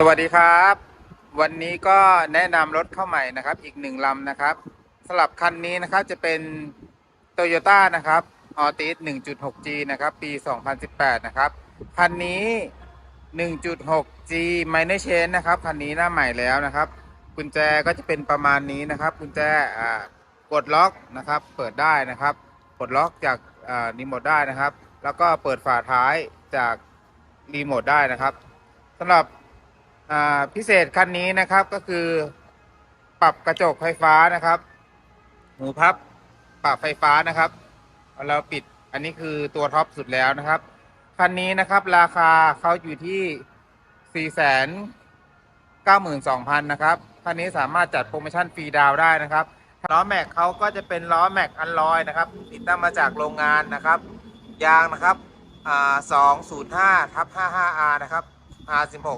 สวัสดีครับ วันนี้ก็แนะนำรถเข้าใหม่นะครับ อีกหนึ่งลำนะครับสลับคันนี้นะครับจะเป็น Toyota นะครับ Altis 1.6G นะครับ ปี 2018 นะครับ คันนี้ 1.6G Minor Change นะครับ คันนี้หน้าใหม่แล้วนะครับ กุญแจก็จะเป็นประมาณนี้นะครับ กุญแจกดล็อกนะครับ เปิดได้นะครับกดล็อกจากรีโมทได้นะครับ แล้วก็เปิดฝาท้ายจากรีโมทได้นะครับสำหรับ พิเศษคันนี้นะครับก็คือปรับกระจกไฟฟ้านะครับหูพับปรับไฟฟ้านะครับเราปิดอันนี้คือตัวท็อปสุดแล้วนะครับคันนี้นะครับราคาเขาอยู่ที่4ี่แสนเก้าหมื่นสองพันนะครับคันนี้สามารถจัดโปรโมชั่นฟรีดาวได้นะครับล้อแม็กเขาก็จะเป็นล้อแม็กอันลอยนะครับ ติดตั้งมาจากโรงงานนะครับ ยางนะครับอ่า205ทับ 55R นะครับ R16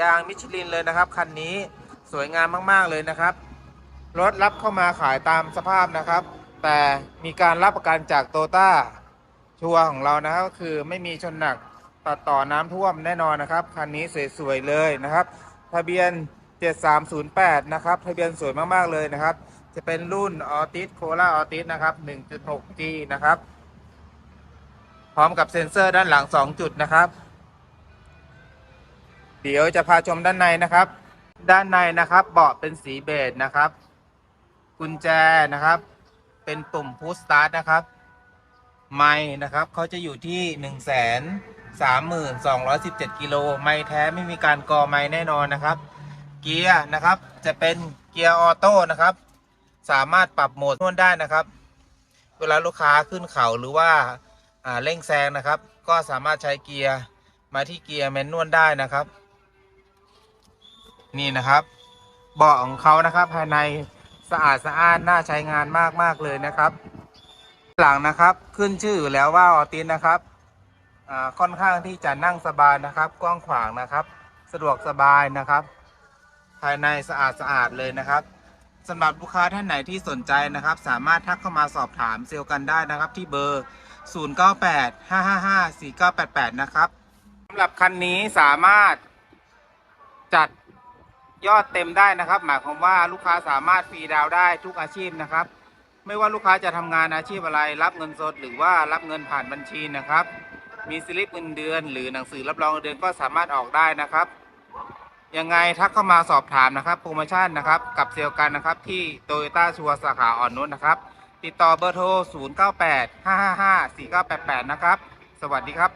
ยางมิชลินเลยนะครับ คันนี้สวยงามมากๆเลยนะครับ รถรับเข้ามาขายตามสภาพนะครับ แต่มีการรับประกันจากโตต้าชัวของเรานะครับก็คือไม่มีชนหนักตัดต่อน้ำท่วมแน่นอนนะครับ คันนี้สวยๆเลยนะครับ ทะเบียน 7308 นะครับ ทะเบียนสวยมากๆเลยนะครับ จะเป็นรุ่นออติสโคล่าออติสนะครับ 1.6G นะครับ พร้อมกับเซ็นเซอร์ด้านหลัง 2 จุดนะครับ เดี๋ยวจะพาชมด้านในนะครับ ด้านในนะครับเบาะเป็นสีเบจนะครับ กุญแจนะครับ เป็นปุ่มพุชสตาร์ทนะครับ ไม้นะครับเขาจะอยู่ที่หนึ่งแสนสามหมื่นสองร้อยสิบเจ็ดกิโลไม้แท้ไม่มีการกอไม้แน่นอนนะครับ เกียร์นะครับจะเป็นเกียร์ออโต้นะครับ สามารถปรับโหมดนวดได้นะครับ เวลาลูกค้าขึ้นเขาหรือว่าอ่าเร่งแซงนะครับ ก็สามารถใช้เกียร์มาที่เกียร์แมนนวลได้นะครับ นี่นะครับเบาะของเขานะครับ ภายในสะอาดสะอ้านน่าใช้งานมากมากเลยนะครับ หลังนะครับขึ้นชื่ออยู่แล้วว่าออตินนะครับค่อนข้างที่จะนั่งสบายนะครับ กว้างขวางนะครับ สะดวกสบายนะครับ ภายในสะอาดสะอาดเลยนะครับสำหรับลูกค้าท่านไหนที่สนใจนะครับ สามารถทักเข้ามาสอบถามเซลล์กันได้นะครับ ที่เบอร์ 098 555 4988 นะครับสำหรับคันนี้สามารถจัด ยอดเต็มได้นะครับ หมายความว่าลูกค้าสามารถฟรีดาวได้ทุกอาชีพนะครับ ไม่ว่าลูกค้าจะทำงานอาชีพอะไร รับเงินสด หรือว่ารับเงินผ่านบัญชีนะครับ มีสลิปเงินเดือน หรือหนังสือรับรองเงินเดือนก็สามารถออกได้นะครับยังไงทักเข้ามาสอบถามนะครับโปรโมชั่นนะครับกับเซลล์กันนะครับที่โตโยต้าชัวสาขาอ่อนนุชนะครับ ติดต่อเบอร์โทร 098 555 4988 นะครับ สวัสดีครับ